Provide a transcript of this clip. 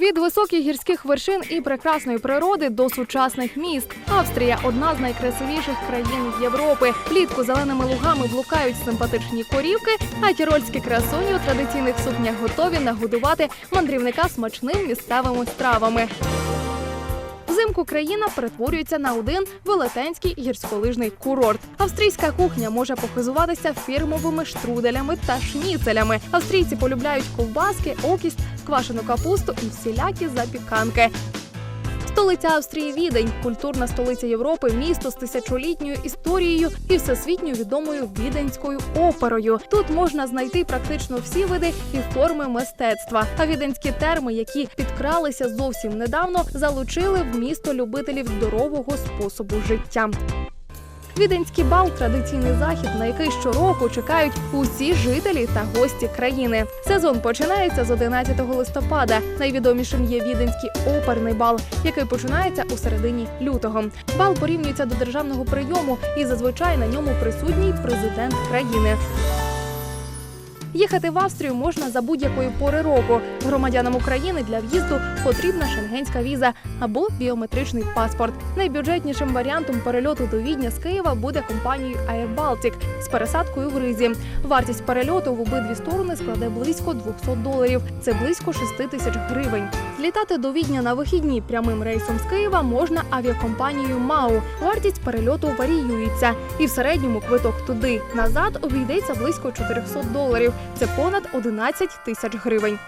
Від високих гірських вершин і прекрасної природи до сучасних міст. Австрія одна з найкрасивіших країн Європи. Влітку зеленими лугами блукають симпатичні корівки, а тірольські красуні у традиційних сукнях готові нагодувати мандрівника смачним місцевими стравами. Взимку країна перетворюється на один велетенський гірськолижний курорт. Австрійська кухня може похизуватися фірмовими штруделями та шніцелями. Австрійці полюбляють ковбаски, окість, квашену капусту і всілякі запіканки. Столиця Австрії Відень, культурна столиця Європи, місто з тисячолітньою історією і всесвітньо відомою віденською оперою. Тут можна знайти практично всі види і форми мистецтва. А віденські терми, які підкралися зовсім недавно, залучили в місто любителів здорового способу життя. Віденський бал традиційний захід, на який щороку чекають усі жителі та гості країни. Сезон починається з 11 листопада. Найвідомішим є віденський оперний бал, який починається у середині лютого. Бал порівнюється до державного прийому, і зазвичай на ньому присутній президент країни. Їхати в Австрію можна за будь-якої пори року. Громадянам України для в'їзду потрібна шенгенська віза або біометричний паспорт. Найбюджетнішим варіантом перельоту до Відня з Києва буде компанією Air Baltic з пересадкою в Ризі. Вартість перельоту в обидві сторони складе близько 200 доларів. Це близько 6 тисяч гривень. Злітати до Відня на вихідні прямим рейсом з Києва можна авіакомпанією МАУ. Вартість перельоту варіюється, і в середньому квиток туди назад обійдеться близько 400 доларів. Це понад 11 тисяч гривень.